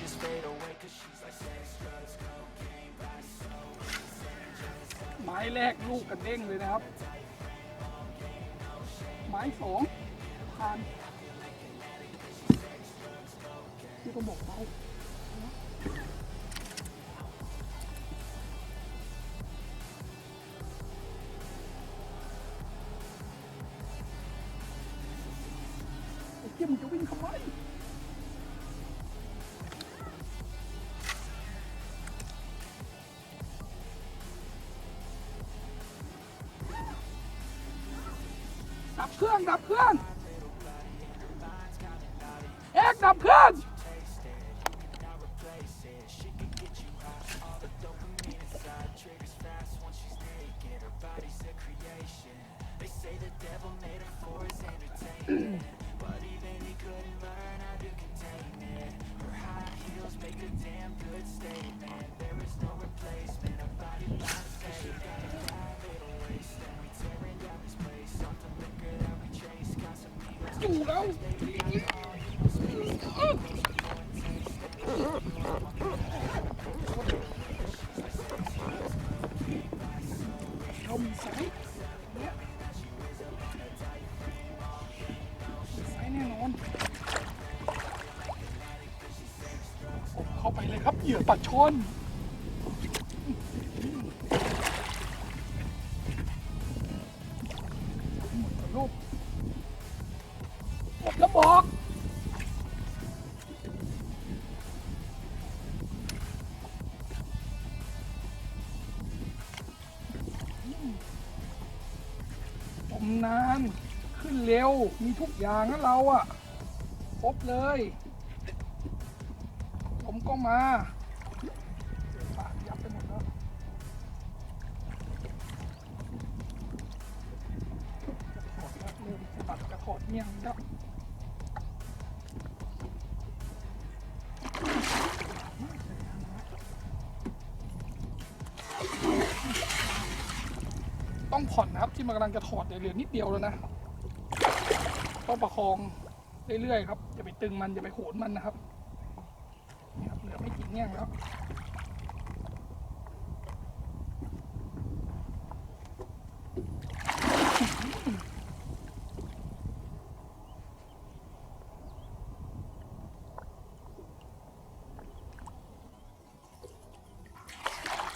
just fade away Cause she's like sex, drugs, cocaine Body so insane, ไม้แรกลูกกระเด้งเลยนะครับ ไม้สองผ่านที่ก็บอกเบา ดับเครื่อง ดับเครื่อง เอ็กซ์ดับเครื่อง อยู่แล้วเรามีสายเนี่ยสายแน่นอนผมเข้าไปเลยครับเหยื่อปัดชน ทุกอย่างนะเราอะครบเลยผมก็มาปากยับไปหมดแล้วถอดแล้วเริ่มตัดกระถอดเงี้ยงแล้วต้องผ่อนนะครับที่มันกำลังจะถอดเนี่ยเหลือนิดเดียวแล้วนะ ต้องประคองเรื่อยๆครับอย่าไปตึงมันอย่าไปโหนมันนะครับนี่ครับเหลือไม่กี่เงี้ยงแล้ว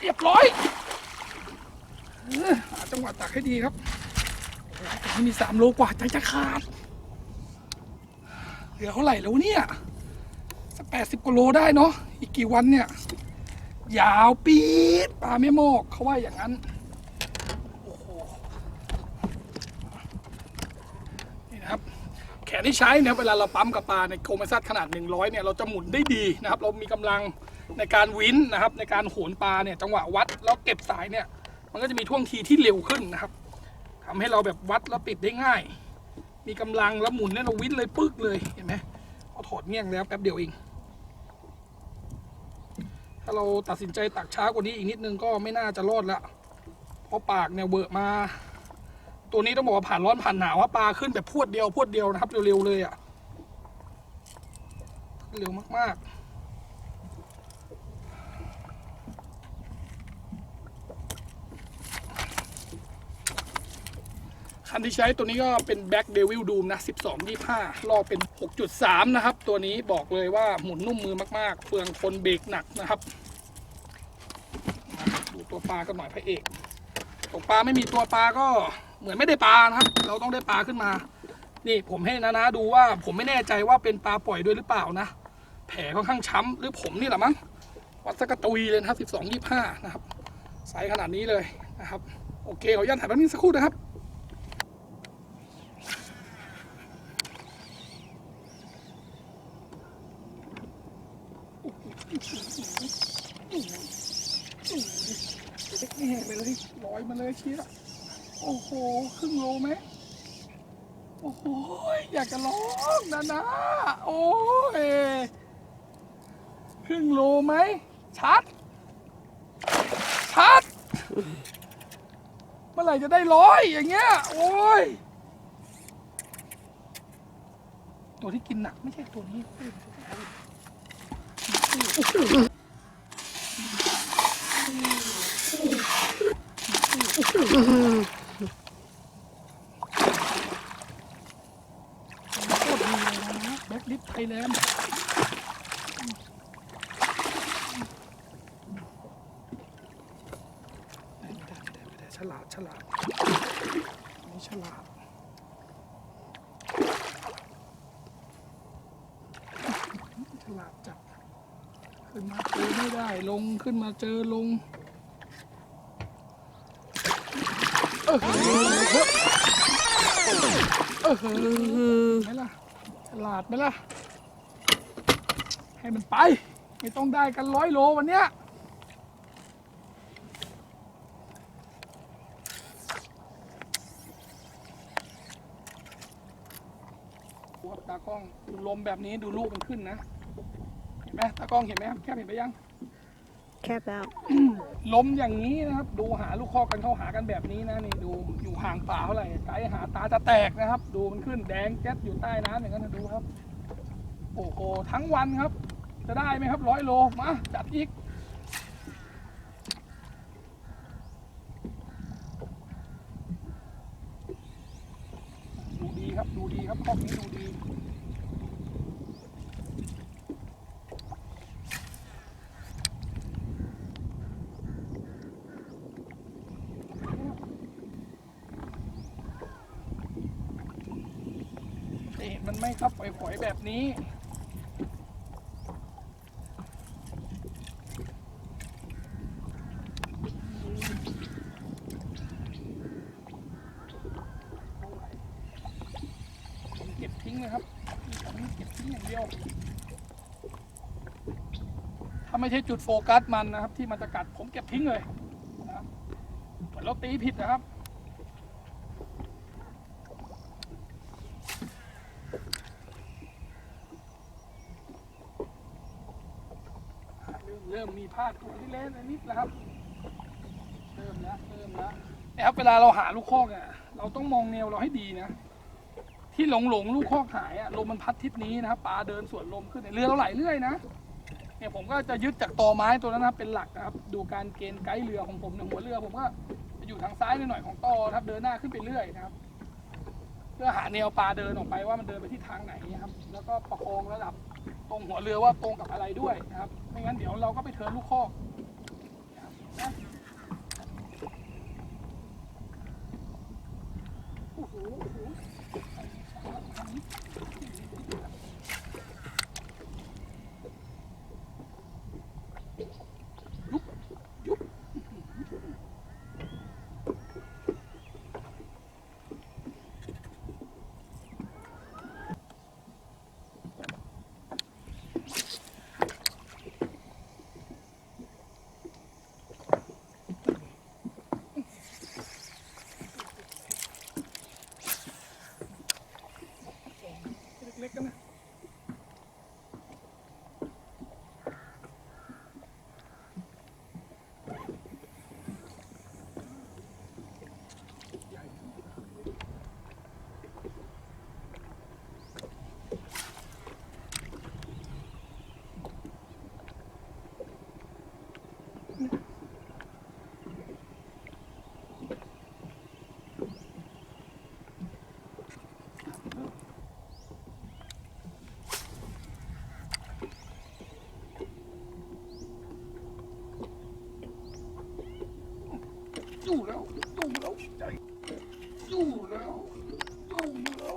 เรียบร้อยหาจังหวะตักให้ดีครับนี่มีสามโลกว่าใจจะขาด เหลือเท่าไหร่แล้วเนี่ยสักแปดสิบกว่าโลได้เนาะอีกกี่วันเนี่ย ยาวปี๊ดปลาไม่โมกเขาว่าอย่างนั้นโอ้โหนี่นะครับ แขนที่ใช้เนี่ยเวลาเราปั๊มกับปลาในโครมซัดขนาด 100เนี่ยเราจะหมุนได้ดีนะครับ เรามีกำลังในการวินนะครับ ในการโหนปลาเนี่ยจังหวะวัดแล้วเก็บสายเนี่ย มันก็จะมีท่วงทีที่เร็วขึ้นนะครับทำให้เราแบบวัดแล้วปิดได้ง่าย มีกำลังแล้วหมุนเนี่ยเราวินเลยปึ๊กเลยเห็นไหมพอถอดเงี้ยงแล้วแป๊บเดียวเอง ถ้าเราตัดสินใจตักช้ากว่านี้อีกนิดนึงก็ไม่น่าจะรอดละเพราะปากเนี่ยเบอะมา ตัวนี้ต้องบอกว่าผ่านร้อนผ่านหนาวว่าปลาขึ้นแบบพรวดเดียวพรวดเดียวนะครับเร็วๆเลยอะ่ะเร็วมากๆ คันที่ใช้ตัวนี้ก็เป็น Black Devil Doom นะ 12 25รอบเป็น 6.3 นะครับ ตัวนี้บอกเลยว่าหมุนนุ่มมือมากๆเปลืองคนเบรกหนักนะครับ ดูตัวปลากันหน่อยพระเอกตกปลาไม่มีตัวปลาก็เหมือนไม่ได้ปลานะครับ เราต้องได้ปลาขึ้นมา นี่ผมให้นะนะดูว่าผมไม่แน่ใจว่าเป็นปลาปล่อยด้วยหรือเปล่านะ แผลค่อนข้างช้ำหรือผมนี่แหละมั้ง วัดสกกระตุยเลยนะครับ 12 25 นะครับไซส์ขนาดนี้เลยนะครับ โอเคขออนุญาตถ่ายแป๊บนึงสักครู่นะครับ นี่ไปเลยลอย มาเลยชียโอ้โหครึ่งโลไหมโอ้โหอยากจะร้องนะนะโอ้ยครึ่งโลไหมชัด ชัด เมื่อไหร่จะได้ร้อยอย่างเงี้ยโอ้ยตัวที่กินหนักไม่ใช่ตัวนี้ โคตรดีเลยนะแบ็คลิฟไทยแลนด์ได้ได้ได้ฉลาดฉลาดนี่ฉลาดฉลาดจัดขึ้นมาเจอไม่ได้ลงขึ้นมาเจอลง เออเออ ไหมล่ะฉลาดไหมล่ะ ให้มันไป ไม่ต้องได้กันร้อยโลวันเนี้ยดูตากล้องดูลมแบบนี้ดูลูกมันขึ้นนะ เห็นไหมตากล้องเห็นไหมครับแค่เห็นไปยัง แคบแล้วลมอย่างนี้นะครับ ดูหาลูกคอกกันเข้าหากันแบบนี้นะนี่ดูอยู่ห่างป่าเท่าไหร่ไกด์หาตาจะแตกนะครับ ดูมันขึ้นแดงแก๊สอยู่ใต้น้ำอย่างนั้นนะดูครับ โอ้โหทั้งวันครับ จะได้ไหมครับร้อยโลมาจัดอีกดูดีครับดูดีครับคอนี้ดูดี จะเห็ นมันไม่ครับฝอยๆแบบนี้ เก็บทิ้งเลยครับอันนี้เก็บทิ้งอย่างเดียว ถ้าไม่ใช่จุดโฟกัสมันนะครับ ที่มันจะกัดผมเก็บทิ้งเลยนะครับเราตีผิดนะครับ เริ่มเริ่มมี พลาดตัวที่เล่นนิดแล้วครับเริ่มแล้วเริ่มแล้วนี่ยครับเวลาเราหาลูกคอกอะเราต้องมองแนวเราให้ดีนะ ที่หลงหลงลูกคอกหายอะลมมันพัดทิศนี้นะครับปลาเดินสวนลมขึ้นเรือเราไหลเรื่อยนะเนี่ยผมก็จะยึดจากตอไม้ตัวนั้นนะครับเป็นหลักนะครับ ดูการเกณฑ์ไกด์เรือของผมเนี่ยหัวเรือผมก็จะอยู่ทางซ้ายหน่อยของตอครับเดินหน้าขึ้นไปเรื่อยนะครับเพื่อหาแนวปลาเดินออกไปว่ามันเดินไปที่ทางไหนนะครับ แล้วก็ประคองระดับ รงหัวเรือว่าตรงกับอะไรด้วยนะครับไม่งั้นเดี๋ยวเราก็ไปเทิร์นลูกคอกนะครับนะโอ้โหโอ้โหยุบยุบเล็กๆกันนะ สู้แล้วสู้แล้วใจสู้แล้วสู้แล้ว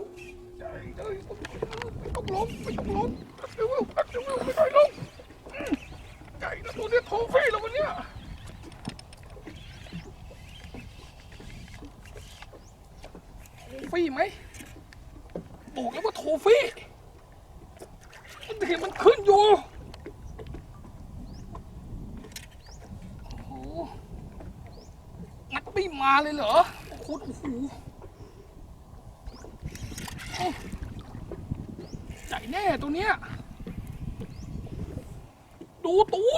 ใจเลยไม่ต้องล้มไม่ต้องล้มแป๊บเดียวแป๊บเดียวไม่ได้ล้มอืมใจนะตัวเนี้ยโทฟี่แล้ววันเนี้ยโทฟี่ไหมบอกแล้วว่าโทฟี่มันเห็นมันขึ้นอยู่ งัดไมาเลยเหรอโคตรโอ้โหใหญ่แน่ตัวเนี้ย ดูตัว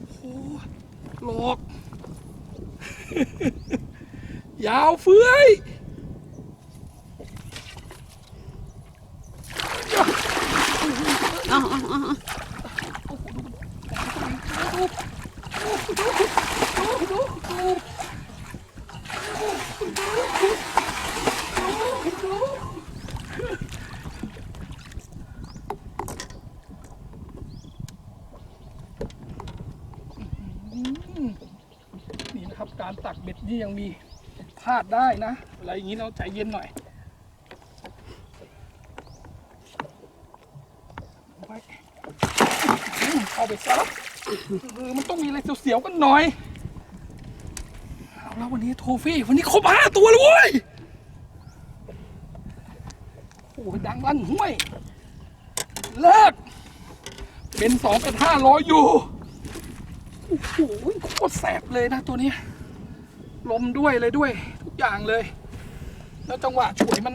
โอ้โหหลอก ยาวเฟื้อย เอาเอาเอาเอา นี่นะครับ การตักเบ็ด นี่ยังมีพลาดได้นะอะไรอย่างนี้เราใจเย็นหน่อยเอาไว้เอาไปซะเออมันต้องมีอะไรเสียวๆกันหน่อยเอาแล้ววันนี้โทฟี่วันนี้ครบห้าตัวเลยเว้ยโอ้ดังลั่นห้วย เลิก เป็นสองเป็นห้าร้อยอยู่ โอ้โหโคตรแสบเลยนะตัวนี้ ลมด้วยเลยด้วย ทุกอย่างเลย แล้วจังหวะฉวยมัน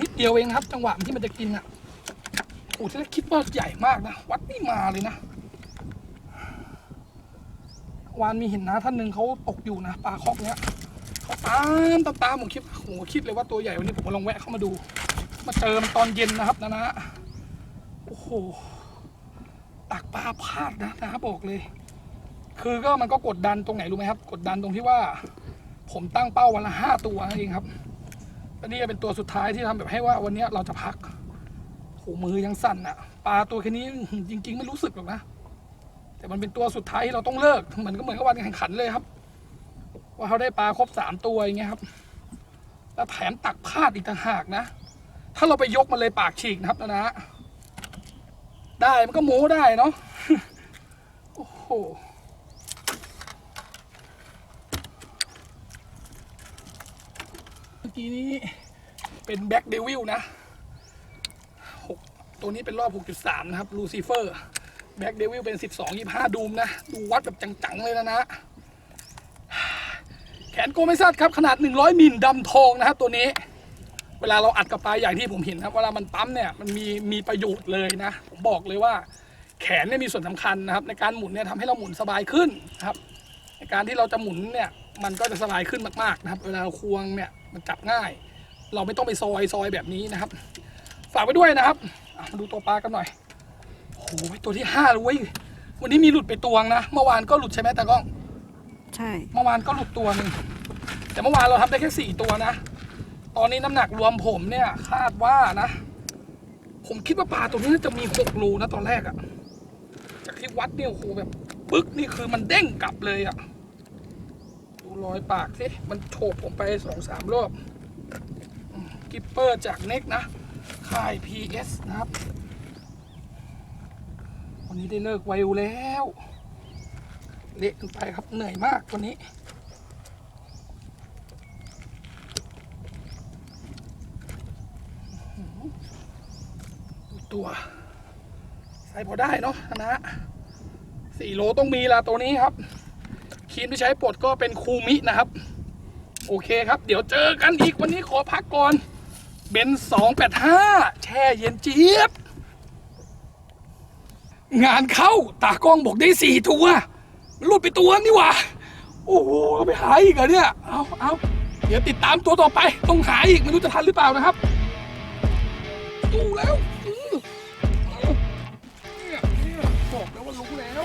นิดเดียวเองครับ จังหวะที่มันจะกินอะโอ้โหถ้คิดว่าใหญ่มากนะ วัดนี่มาเลยนะ วานมีเห็นนะท่านหนึ่งเขาตกอยู่นะปลาคอกเนี้ยเขาตามตามตามผมคิดโอ้หคิดเลยว่าตัวใหญ่วันนี้ผมลองแวะเข้ามาดู มาเจอมันตอนเย็นนะครับนะนะโอ้โหตักปลาพลาดนะนะบอกเลย คือก็มันก็กดดันตรงไหนรู้ไหมครับ กดดันตรงที่ว่า ผมตั้งเป้าวันละห้าตัวนั่นเองครับ อันนี้จะเป็นตัวสุดท้ายที่ทำแบบให้ว่าวันนี้เราจะพักโหมือยังสั่นอะปลาตัวแค่นี้จริง ๆ ไม่รู้สึกหรอกนะ แต่มันเป็นตัวสุดท้ายที่เราต้องเลิกเหมือนก็เหมือนกับวันแข่งขันเลยครับ ว่าเขาได้ปลาครบสามตัวอย่างเงี้ยครับ แล้วแถมตักพลาดอีกต่างหากนะ ถ้าเราไปยกมันเลยปากฉีกนะครับนะนะ ได้มันก็โม้ได้เนาะ โอ้โห เมื่อ กี้นี้เป็นแบ็กเดวิลนะหกตัวนี้เป็นรอบ 6.3 นะครับลูซิเฟอร์แบ็กเดวิลเป็น 12 25 ดูมนะ ดูวัดแบบจัง ๆ เลยนะนะ แขนโกไม่ซัดครับ ขนาด 100 มิลดำทองนะครับตัวนี้ เวลาเราอัดกับปลาใหญ่ที่ผมเห็นครับ เวลามันปั๊มเนี่ย มันมีมีประโยชน์เลยนะ ผมบอกเลยว่าแขนเนี่ยมีส่วนสำคัญนะครับ ในการหมุนเนี่ยทำให้เราหมุนสบายขึ้นนะครับ ในการที่เราจะหมุนเนี่ยมันก็จะสบายขึ้นมากๆนะครับ เวลาเราควงเนี่ย มันจับง่าย เราไม่ต้องไปซอยซอยแบบนี้นะครับ ฝากไว้ด้วยนะครับอะมาดูตัวปลากันหน่อยโอ้โหตัวที่ห้าเลยเว้ยวันนี้มีหลุดไปตัวงนะเมื่อวานก็หลุดใช่ไหมตากล้อง ใช่เมื่อวานก็หลุดตัวหนึ่งแต่เมื่อวานเราทำได้แค่สี่ตัวนะ ตอนนี้น้ำหนักรวมผมเนี่ยคาดว่านะ ผมคิดว่าปลาตัวนี้น่าจะมีหกโลนะตอนแรกอะจากที่วัดเนี่ยโอ้โหแบบปึ๊กนี่คือมันเด้งกลับเลยอะดู รอยปากสิมันโฉบผมไปสองสามรอบ กิปเปอร์จากเน็กนะ ค่าย PS นะครับ วันนี้ได้เลิกไวลแล้วเละกันไปครับเหนื่อยมากวันนี้ตัว ใส่พอได้เนาะนะสี่โลต้องมีละตัวนี้ครับีมที่ใช้ปลดก็เป็นคูมินะครับ โอเคครับ เดี๋ยวเจอกันอีกวันนี้ขอพักก่อน เบนสองแปดห้าแช่เย็นเจี๊ยบ งานเข้าตากล้องบอกได้สี่ตัวมันหลุดไปตัวนี่หว่า โอ้โหไปหาอีกเหรอเนี่ย เอาเอาเดี๋ยวติดตามตัวต่อไป ต้องหาอีกไม่รู้จะทันหรือเปล่านะครับดูแล้วบอกแล้วว่ารู้แล้ว